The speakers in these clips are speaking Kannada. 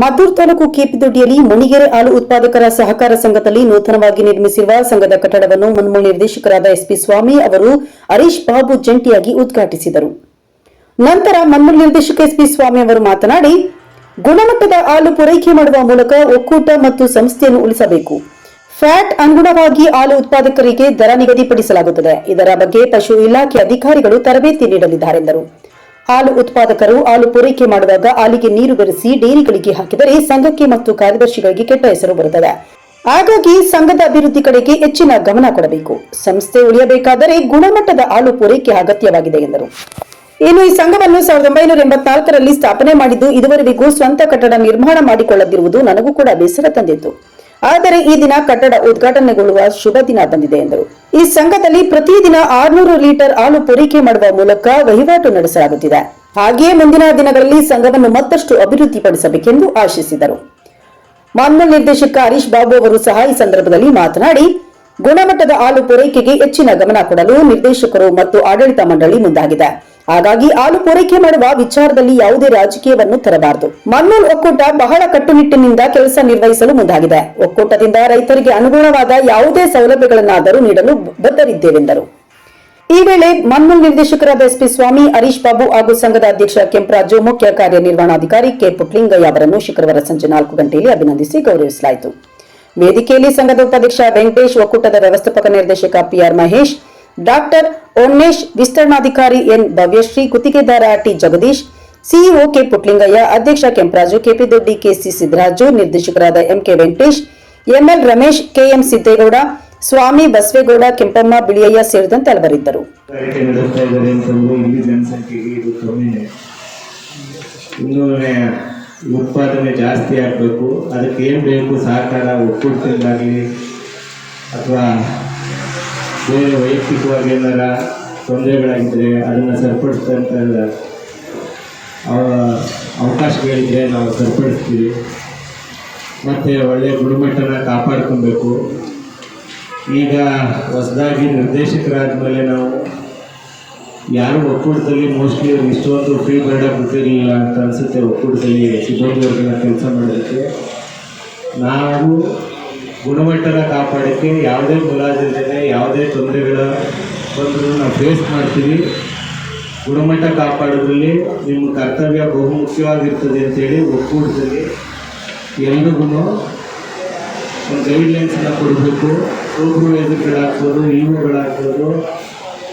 ಮದ್ದೂರು ತಾಲೂಕು ಕೆಪಿದೊಡ್ಡಿಯಲ್ಲಿ ಮಣಿಗೆರೆ ಹಾಲು ಉತ್ಪಾದಕರ ಸಹಕಾರ ಸಂಘದಲ್ಲಿ ನೂತನವಾಗಿ ನಿರ್ಮಿಸಿರುವ ಸಂಘದ ಕಟ್ಟಡವನ್ನು ಮುನ್ಮೂಲ ನಿರ್ದೇಶಕರಾದ ಎಸ್ಪಿ ಸ್ವಾಮಿ ಅವರು ಹರೀಶ್ ಬಾಬು ಜಂಟಿಯಾಗಿ ಉದ್ಘಾಟಿಸಿದರು. ನಂತರ ಮನ್ಮೂಲ ನಿರ್ದೇಶಕ ಎಸ್ಪಿ ಸ್ವಾಮಿ ಅವರು ಮಾತನಾಡಿ, ಗುಣಮಟ್ಟದ ಹಾಲು ಪೂರೈಕೆ ಮಾಡುವ ಮೂಲಕ ಒಕ್ಕೂಟ ಮತ್ತು ಸಂಸ್ಥೆಯನ್ನು ಉಳಿಸಬೇಕು. ಫ್ಯಾಟ್ ಅನುಗುಣವಾಗಿ ಹಾಲು ಉತ್ಪಾದಕರಿಗೆ ದರ ನಿಗದಿಪಡಿಸಲಾಗುತ್ತದೆ. ಇದರ ಬಗ್ಗೆ ಪಶು ಇಲಾಖೆ ಅಧಿಕಾರಿಗಳು ತರಬೇತಿ ನೀಡಲಿದ್ದಾರೆಂದರು ಹಾಲು ಉತ್ಪಾದಕರು ಹಾಲು ಪೂರೈಕೆ ಮಾಡುವಾಗ ಹಾಲಿಗೆ ನೀರು ಬೆರೆಸಿ ಡೇರಿಗಳಿಗೆ ಹಾಕಿದರೆ ಸಂಘಕ್ಕೆ ಮತ್ತು ಕಾರ್ಯದರ್ಶಿಗಳಿಗೆ ಕೆಟ್ಟ ಹೆಸರು ಬರುತ್ತದೆ. ಹಾಗಾಗಿ ಸಂಘದ ಅಭಿವೃದ್ಧಿ ಕಡೆಗೆ ಹೆಚ್ಚಿನ ಗಮನ ಕೊಡಬೇಕು. ಸಂಸ್ಥೆ ಉಳಿಯಬೇಕಾದರೆ ಗುಣಮಟ್ಟದ ಹಾಲು ಪೂರೈಕೆ ಅಗತ್ಯವಾಗಿದೆ ಎಂದರು. ಇನ್ನು ಈ ಸಂಘವನ್ನು ಸಾವಿರದ ಒಂಬೈನೂರ ಎಂಬತ್ನಾಲ್ಕರಲ್ಲಿ ಸ್ಥಾಪನೆ ಮಾಡಿದ್ದು ಇದುವರೆಗೂ ಸ್ವಂತ ಕಟ್ಟಡ ನಿರ್ಮಾಣ ಮಾಡಿಕೊಳ್ಳದಿರುವುದು ನನಗೂ ಕೂಡ ಬೇಸರ ತಂದಿತ್ತು. ಆದರೆ ಈ ದಿನ ಕಟ್ಟಡ ಉದ್ಘಾಟನೆಗೊಳ್ಳುವ ಶುಭ ದಿನ ಬಂದಿದೆ ಎಂದರು. ಈ ಸಂಘದಲ್ಲಿ ಪ್ರತಿದಿನ ಆರ್ನೂರು ಲೀಟರ್ ಹಾಲು ಪೂರೈಕೆ ಮಾಡುವ ಮೂಲಕ ವಹಿವಾಟು ನಡೆಸಲಾಗುತ್ತಿದೆ. ಹಾಗೆಯೇ ಮುಂದಿನ ದಿನಗಳಲ್ಲಿ ಸಂಘವನ್ನು ಮತ್ತಷ್ಟು ಅಭಿವೃದ್ಧಿಪಡಿಸಬೇಕೆಂದು ಆಶಿಸಿದರು. ಮಾನ್ಯ ನಿರ್ದೇಶಕ ಹರೀಶ್ ಬಾಬು ಅವರು ಸಹ ಈ ಸಂದರ್ಭದಲ್ಲಿ ಮಾತನಾಡಿ, ಗುಣಮಟ್ಟದ ಹಾಲು ಪೂರೈಕೆಗೆ ಹೆಚ್ಚಿನ ಗಮನ ಕೊಡಲು ನಿರ್ದೇಶಕರು ಮತ್ತು ಆಡಳಿತ ಮಂಡಳಿ ಮುಂದಾಗಿದೆ. ಹಾಗಾಗಿ ಹಾಲು ಪೂರೈಕೆ ಮಾಡುವ ವಿಚಾರದಲ್ಲಿ ಯಾವುದೇ ರಾಜಕೀಯವನ್ನು ತರಬಾರದು. ಮನ್ನೂಲ್ ಒಕ್ಕೂಟ ಬಹಳ ಕಟ್ಟುನಿಟ್ಟಿನಿಂದ ಕೆಲಸ ನಿರ್ವಹಿಸಲು ಮುಂದಾಗಿದೆ. ಒಕ್ಕೂಟದಿಂದ ರೈತರಿಗೆ ಅನುಗುಣವಾದ ಯಾವುದೇ ಸೌಲಭ್ಯಗಳನ್ನಾದರೂ ನೀಡಲು ಬದ್ಧರಿದ್ದೇವೆಂದರು. ಈ ವೇಳೆ ಮನ್ನೂಲ್ ನಿರ್ದೇಶಕರಾದ ಎಸ್ಪಿ ಸ್ವಾಮಿ ಹರೀಶ್ ಬಾಬು ಹಾಗೂ ಸಂಘದ ಅಧ್ಯಕ್ಷ ಕೆಂಪರಾಜು ಮುಖ್ಯ ಕಾರ್ಯನಿರ್ವಹಣಾಧಿಕಾರಿ ಕೆ ಪುಟ್ಲಿಂಗಯ್ಯ ಅವರನ್ನು ಶುಕ್ರವಾರ ಸಂಜೆ ನಾಲ್ಕು ಗಂಟೆಯಲ್ಲಿ ಅಭಿನಂದಿಸಿ ಗೌರವಿಸಲಾಯಿತು. ವೇದಿಕೆಯಲ್ಲಿ ಸಂಘದ ಉಪಾಧ್ಯಕ್ಷ ವೆಂಕಟೇಶ್, ಒಕ್ಕೂಟದ ವ್ಯವಸ್ಥಾಪಕ ನಿರ್ದೇಶಕ ಪಿಆರ್ ಮಹೇಶ್ ಡಾಕ್ಟರ್ ಓನ್ನೇಶ್ ವಿಸ್ತರಣಾಧಿಕಾರಿ ಎನ್ ಭವ್ಯಶ್ರೀ ಗುತ್ತಿಗೆದಾರ T Jagadish, CEO K Putlingaiah, ಅಧ್ಯಕ್ಷ ಕೆಂಪರಾಜು ಕೆಪಿದೊಡ್ಡಿ ಕೆಸಿ ಸಿದ್ದರಾಜು, ನಿರ್ದೇಶಕರಾದ MK Venkatesh ML Ramesh KM Siddegowda, Swamy Basavegowda, Kempamma, Biliyaiah ಸೇರಿದಂತೆ ಹಲವರಿದ್ದರು. ಉತ್ಪಾದನೆ ಜಾಸ್ತಿ ಆಗಬೇಕು. ಅದಕ್ಕೆ ಏನು ಬೇಕು? ಸಹಕಾರ ಒಕ್ಕೂಟದಿಂದಾಗಲಿ ಅಥವಾ ಬೇರೆ ವೈಯಕ್ತಿಕವಾಗಿ ಏನಾರ ತೊಂದರೆಗಳಾಗಿದ್ದರೆ ಅದನ್ನು ಸರಿಪಡಿಸ್ತಂತ ಅವಕಾಶಗಳಿದ್ರೆ ನಾವು ಸರಿಪಡಿಸ್ತೀವಿ. ಮತ್ತು ಒಳ್ಳೆಯ ಗುಣಮಟ್ಟನ ಕಾಪಾಡ್ಕೊಬೇಕು. ಈಗ ಹೊಸದಾಗಿ ನಿರ್ದೇಶಕರಾದ ಮೇಲೆ ನಾವು ಯಾರು ಒಕ್ಕೂಟದಲ್ಲಿ ಮೋಸ್ಟ್ಲಿ ಇಷ್ಟೊಂದು ಫ್ರೀ ಬರ್ಡಾಗಿ ಬಿಟ್ಟಿರಲಿಲ್ಲ ಅಂತ ಅನಿಸುತ್ತೆ ಒಕ್ಕೂಟದಲ್ಲಿ ಸಿಬ್ಬಂದಿವರ್ಗನ ಕೆಲಸ ಮಾಡೋದಕ್ಕೆ. ನಾವು ಗುಣಮಟ್ಟನ ಕಾಪಾಡೋಕ್ಕೆ ಯಾವುದೇ ಮುಲಾಜಿಲ್ಲದೆ ಯಾವುದೇ ತೊಂದರೆಗಳ ಬಂದರೂ ನಾವು ಫೇಸ್ ಮಾಡ್ತೀವಿ. ಗುಣಮಟ್ಟ ಕಾಪಾಡೋದ್ರಲ್ಲಿ ನಿಮ್ಮ ಕರ್ತವ್ಯ ಬಹುಮುಖ್ಯವಾಗಿರ್ತದೆ ಅಂತೇಳಿ ಒಕ್ಕೂಟದಲ್ಲಿ ಎಲ್ರಿಗೂ ಒಂದು ಗೈಡ್ಲೈನ್ಸನ್ನ ಕೊಡಬೇಕು. ಸೂಪರ್ವೈಸರ್ಗಳಾಗ್ಬೋದು ಇವುಗಳಾಗ್ಬೋದು.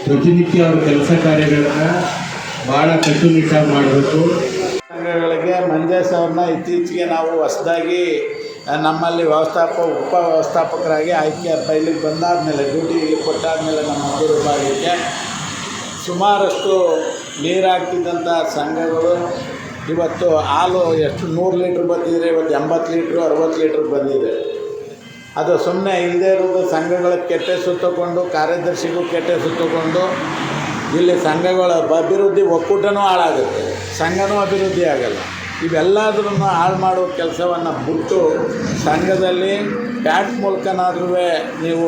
ಪ್ರತಿನಿತ್ಯ ಅವ್ರ ಕೆಲಸ ಕಾರ್ಯಗಳನ್ನು ಭಾಳ ಕಟ್ಟುನಿಟ್ಟಾಗಿ ಮಾಡಬೇಕು. ಸಂಘಗಳಿಗೆ ಮಂಜೇಶ್ ಅವ್ರನ್ನ ಇತ್ತೀಚೆಗೆ ನಾವು ಹೊಸದಾಗಿ ನಮ್ಮಲ್ಲಿ ವ್ಯವಸ್ಥಾಪಕ ಉಪ ವ್ಯವಸ್ಥಾಪಕರಾಗಿ ಆಯ್ಕೆ ಇಲ್ಲಿಗೆ ಬಂದಾದಮೇಲೆ, ಡ್ಯೂಟಿ ಇಲ್ಲಿ ಕೊಟ್ಟಾದಮೇಲೆ ನಮ್ಮ ಮಂಗಳೂರು ಭಾಗಕ್ಕೆ ಸುಮಾರಷ್ಟು ನೀರು ಸಂಘಗಳು ಇವತ್ತು ಹಾಲು ಎಷ್ಟು ನೂರು ಲೀಟ್ರ್ ಬಂದಿದೆ, ಇವತ್ತು ಎಂಬತ್ತು ಲೀಟ್ರು, ಅರವತ್ತು ಲೀಟ್ರ್ ಬಂದಿದೆ. ಅದು ಸುಮ್ಮನೆ ಇಲ್ಲದೇ ಇರೋದು ಸಂಘಗಳ ಕೆಟ್ಟ ಸುತ್ತಕೊಂಡು ಕಾರ್ಯದರ್ಶಿಗೂ ಕೆಟ್ಟ ಸುತ್ತಕೊಂಡು ಇಲ್ಲಿ ಸಂಘಗಳ ಅಭಿವೃದ್ಧಿ ಒಕ್ಕೂಟನೂ ಹಾಳಾಗುತ್ತೆ. ಸಂಘನೂ ಅಭಿವೃದ್ಧಿ ಆಗಲ್ಲ. ಇವೆಲ್ಲದನ್ನು ಹಾಳು ಮಾಡೋ ಕೆಲಸವನ್ನು ಬಿಟ್ಟು ಸಂಘದಲ್ಲಿ ಪ್ಯಾಟ್ ಮೂಲಕನಾದ್ರೂ ನೀವು